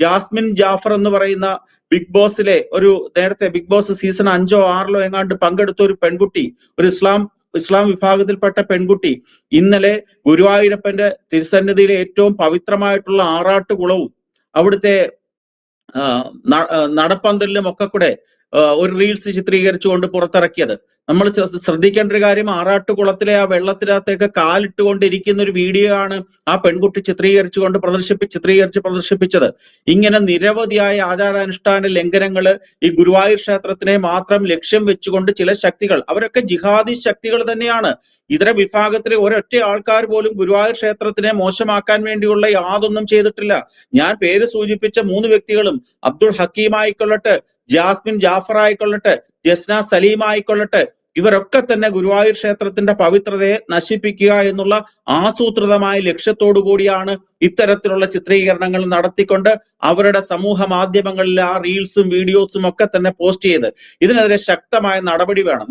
Jasmine Jafar എന്ന് പറയുന്ന big ബോസിലെ ഒരു നേരത്തെ ബിഗ് ബോസ് സീസൺ അഞ്ചോ ആറിലോ എങ്ങാണ്ട് പങ്കെടുത്ത ഒരു പെൺകുട്ടി ഒരു ഇസ്ലാം ഇസ്ലാം വിഭാഗത്തിൽപ്പെട്ട പെൺകുട്ടി. ഇന്നലെ ഗുരുവായൂരപ്പന്റെ തിരുസന്നിധിയിലെ ഏറ്റവും പവിത്രമായിട്ടുള്ള ആറാട്ടുകുളവും അവിടുത്തെ നടപ്പന്തലിലും ഒക്കെ കൂടെ ഒരു റീൽസ് ചിത്രീകരിച്ചുകൊണ്ട് പുറത്തിറക്കിയത്. നമ്മൾ ശ്രദ്ധിക്കേണ്ട ഒരു കാര്യം ആറാട്ടുകുളത്തിലെ ആ വെള്ളത്തിനകത്തേക്ക് കാലിട്ടുകൊണ്ടിരിക്കുന്ന ഒരു വീഡിയോ ആണ് ആ പെൺകുട്ടി ചിത്രീകരിച്ചുകൊണ്ട് പ്രദർശിപ്പി ചിത്രീകരിച്ച് പ്രദർശിപ്പിച്ചത്. ഇങ്ങനെ നിരവധിയായ ആചാരാനുഷ്ഠാന ലംഘനങ്ങൾ ഈ ഗുരുവായൂർ ക്ഷേത്രത്തിനെ മാത്രം ലക്ഷ്യം വെച്ചുകൊണ്ട് ചില ശക്തികൾ അവരൊക്കെ ജിഹാദി ശക്തികൾ തന്നെയാണ്. ഇതര വിഭാഗത്തിലെ ഒരൊറ്റ ആൾക്കാർ പോലും ഗുരുവായൂർ ക്ഷേത്രത്തിനെ മോശമാക്കാൻ വേണ്ടിയുള്ള യാതൊന്നും ചെയ്തിട്ടില്ല. ഞാൻ പേര് സൂചിപ്പിച്ച മൂന്ന് വ്യക്തികളും അബ്ദുൾ ഹക്കീം ആയിക്കൊള്ളട്ടെ ജാസ്മിൻ ജാഫർ ആയിക്കൊള്ളട്ടെ ജസ്ന സലീം ആയിക്കൊള്ളട്ടെ ഇവരൊക്കെ തന്നെ ഗുരുവായൂർ ക്ഷേത്രത്തിന്റെ പവിത്രതയെ നശിപ്പിക്കുക എന്നുള്ള ആസൂത്രിതമായ ലക്ഷ്യത്തോടു കൂടിയാണ് ഇത്തരത്തിലുള്ള ചിത്രീകരണങ്ങൾ നടത്തിക്കൊണ്ട് അവരുടെ സമൂഹ മാധ്യമങ്ങളിൽ ആ റീൽസും വീഡിയോസും ഒക്കെ തന്നെ പോസ്റ്റ് ചെയ്ത്. ഇതിനെതിരെ ശക്തമായ നടപടി വേണം.